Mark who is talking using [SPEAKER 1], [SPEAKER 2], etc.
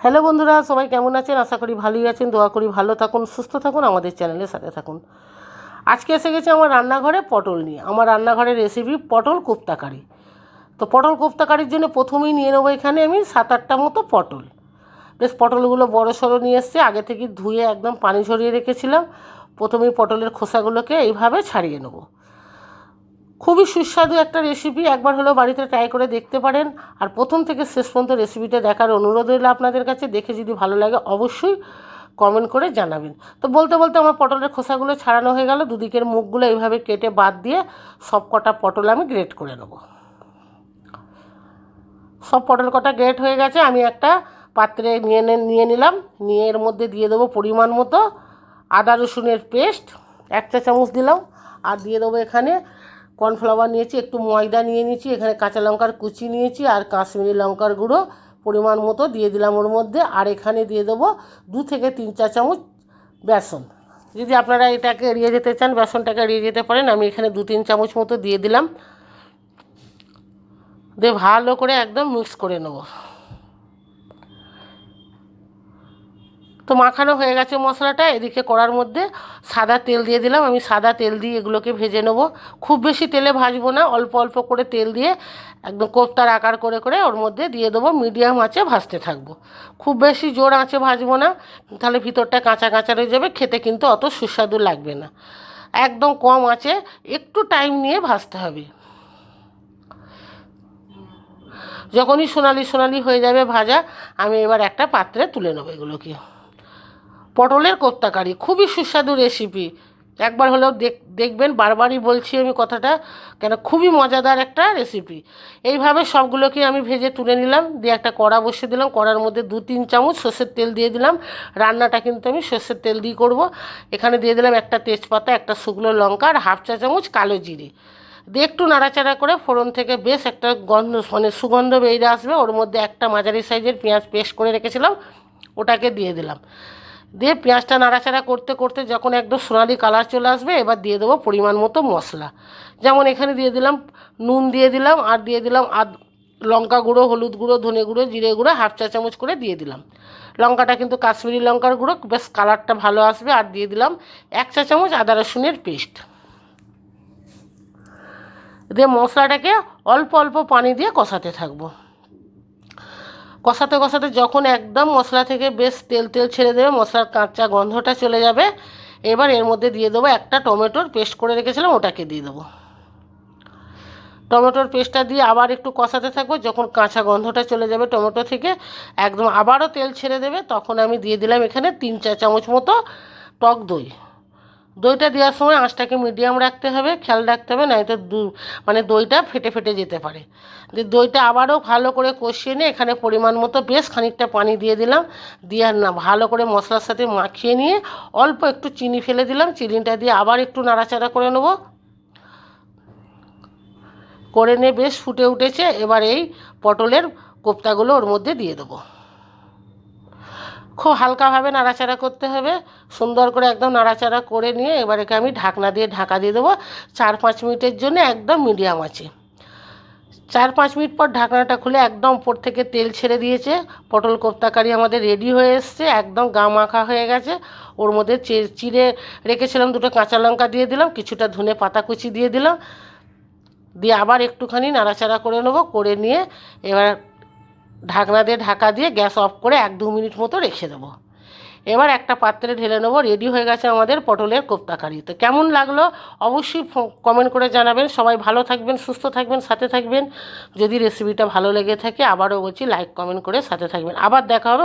[SPEAKER 1] Hello বন্ধুরা, সবাই কেমন আছেন? আশা করি ভালোই আছেন। দোয়া করি ভালো থাকুন, সুস্থ থাকুন, আমাদের চ্যানেলের সাথে থাকুন। আজকে এসে গেছে আমার রান্নাঘরে পটল নিয়ে। আমার রান্নাঘরের রেসিপি পটল কোপ্তাকারি তো পটল কোপ্তাকারির জন্য প্রথমেই নিয়ে নেব এখানে আমি সাত আটটা মতো পটল। বেশ, পটলগুলো বড় সড়ো নিয়ে এসছে। আগে থেকে ধুয়ে একদম পানি ঝরিয়ে রেখেছিলাম। প্রথমেই পটলের খোসাগুলোকে এইভাবে ছাড়িয়ে নেব। খুবই সুস্বাদু একটা রেসিপি একবার হলেও বাড়িতে ট্রাই করে দেখতে পারেন। আর প্রথম থেকে শেষ পর্যন্ত রেসিপিটা দেখার অনুরোধ রইল আপনাদের কাছে। দেখে যদি ভালো লাগে অবশ্যই কমেন্ট করে জানাবেন। তো বলতে বলতে আমার পটলের খোসাগুলো ছাড়ানো হয়ে গেল। দুদিকের মুখগুলো এইভাবে কেটে বাদ দিয়ে সব কটা পটল আমি গ্রেট করে নেব। সব পটল কটা গ্রেট হয়ে গেছে। আমি একটা পাত্রে নিয়ে নিয়ে নিলাম। নিয়ে এর মধ্যে দিয়ে দেবো পরিমাণ মতো আদা রসুনের পেস্ট এক চা চামচ দিলাম। আর দিয়ে দেবো এখানে কর্নফ্লাওয়ার নিয়েছি, একটু ময়দা নিয়ে নিয়েছি, এখানে কাঁচা লঙ্কার কুচি নিয়েছি আর কাশ্মীরি লঙ্কার গুঁড়ো পরিমাণ মতো দিয়ে দিলাম ওর মধ্যে। আর এখানে দিয়ে দেবো দু থেকে তিন চা চামচ বেসন। যদি আপনারা এটাকে এড়িয়ে যেতে চান, বেসনটাকে এড়িয়ে যেতে পারেন, আমি এখানে দু তিন চামচ মতো দিয়ে দিলাম। দিয়ে ভালো করে একদম মিক্স করে নেব। তো মাখানো হয়ে গেছে মশলাটা, এদিকে কড়ার মধ্যে সাদা তেল দিয়ে দিলাম। আমি সাদা তেল দিয়ে এগুলোকে ভেজে নেব। খুব বেশি তেলে ভাজবো না, অল্প অল্প করে তেল দিয়ে একদম কোফতার আকার করে করে ওর মধ্যে দিয়ে দেবো। মিডিয়াম আঁচে ভাজতে থাকব। খুব বেশি জোর আঁচে ভাজবো না, তাহলে ভিতরটা কাঁচা কাঁচা রয়ে যাবে, খেতে কিন্তু অত সুস্বাদু লাগবে না। একদম কম আঁচে একটু টাইম নিয়ে ভাজতে হবে। যখনই সোনালি সোনালি হয়ে যাবে ভাজা, আমি এবার একটা পাত্রে তুলে নেব এগুলোকে। পটলের কোপ্তাকারি, খুবই সুস্বাদু রেসিপি একবার হলেও দেখ দেখবেন, বারবারই বলছি আমি কথাটা, কেন খুবই মজাদার একটা রেসিপি এইভাবে সবগুলোকে আমি ভেজে তুলে নিলাম, দিয়ে একটা কড়া বসিয়ে দিলাম, কড়ার মধ্যে দু তিন চামচ সর্ষের তেল দিয়ে দিলাম। রান্নাটা কিন্তু আমি সর্ষের তেল দিয়ে করব। এখানে দিয়ে দিলাম একটা তেজপাতা, একটা শুকনো লঙ্কা, আর হাফ চা চামচ কালো জিরে। দিয়ে একটু নাড়াচাড়া করে ফোড়ন থেকে বেশ একটা গন্ধ মানে সুগন্ধ বেরিয়ে আসবে। ওর মধ্যে একটা মাঝারি সাইজের পেঁয়াজ পেস্ট করে রেখেছিলাম, ওটাকে দিয়ে দিলাম। দিয়ে পেঁয়াজটা নাড়াচাড়া করতে করতে যখন একদম সোনালি কালার চলে আসবে, এবার দিয়ে দেবো পরিমাণ মতো মশলা। যেমন এখানে দিয়ে দিলাম, নুন দিয়ে দিলাম, আর দিয়ে দিলাম আদ, লঙ্কা গুঁড়ো, হলুদ গুঁড়ো, ধনে গুঁড়ো, জিরে গুঁড়ো, হাফ চা চামচ করে দিয়ে দিলাম। লঙ্কাটা কিন্তু কাশ্মীরি লঙ্কার গুঁড়ো, বেশ কালারটা ভালো আসবে, আর দিয়ে দিলাম এক চা চামচ আদা রসুনের পেস্ট। দিয়ে মশলাটাকে অল্প অল্প পানি দিয়ে কষাতে থাকব। কষাতে কষাতে যখন একদম মশলা থেকে বেশ তেল তেল ছেড়ে দেবে, মশলার কাঁচা গন্ধটা চলে যাবে, এবার এর মধ্যে দিয়ে দেবো একটা টমেটোর পেস্ট করে রেখেছিলাম, ওটাকে দিয়ে দেবো। টমেটোর পেস্টটা দিয়ে আবার একটু কষাতে থাকব, যখন কাঁচা গন্ধটা চলে যাবে টমেটো থেকে, একদম আবারও তেল ছেড়ে দেবে, তখন আমি দিয়ে দিলাম এখানে তিন চা চামচ মতো টক দই। দইটা দেওয়ার সময় আঁচটাকে মিডিয়াম রাখতে হবে, খেয়াল রাখতে হবে নয়তো দু মানে দইটা ফেটে ফেটে যেতে পারে। দিয়ে দইটা আবারও ভালো করে কষিয়ে নিয়ে এখানে পরিমাণ মতো বেশ খানিকটা পানি দিয়ে দিলাম। দিয়ে না, ভালো করে মশলার সাথে মাখিয়ে নিয়ে অল্প একটু চিনি ফেলে দিলাম। চিনিটা দিয়ে আবার একটু নাড়াচাড়া করে নেব। করে নিয়ে বেশ ফুটে উঠেছে। এবার এই পটলের কোপ্তাগুলো ওর মধ্যে দিয়ে দেবো। খুব হালকাভাবে নাড়াচাড়া করতে হবে। সুন্দর করে একদম নাড়াচাড়া করে নিয়ে এবার আমি ঢাকনা দিয়ে ঢাকা দিয়ে দেবো। চার পাঁচ মিনিটের জন্য একদম মিডিয়াম আছে চার পাঁচ মিনিট পর ঢাকনাটা খুলে একদম উপর থেকে তেল ছেড়ে দিয়েছে। পটল কোপ্তাকারি আমাদের রেডি হয়ে এসছে, একদম গা মাখা হয়ে গেছে। ওর মধ্যে চিড়ে রেখেছিলাম দুটো কাঁচা লঙ্কা দিয়ে দিলাম, কিছুটা ধনে পাতা কুচি দিয়ে দিলাম। দিয়ে আবার একটুখানি নাড়াচাড়া করে নেব, করে নিয়ে এবার ঢাকনা দিয়ে ঢাকা দিয়ে গ্যাস অফ করে এক দু মিনিট মতো রেখে দেবো। এবার একটা পাত্রে ঢেলে নেব, রেডি হয়ে গেছে আমাদের পটলের কোপ্তা কারি তো কেমন লাগল অবশ্যই কমেন্ট করে জানাবেন। সবাই ভালো থাকবেন, সুস্থ থাকবেন, সাথে থাকবেন। যদি রেসিপিটা ভালো লেগে থাকে, আবারও বলছি লাইক কমেন্ট করে সাথে থাকবেন। আবার দেখা হবে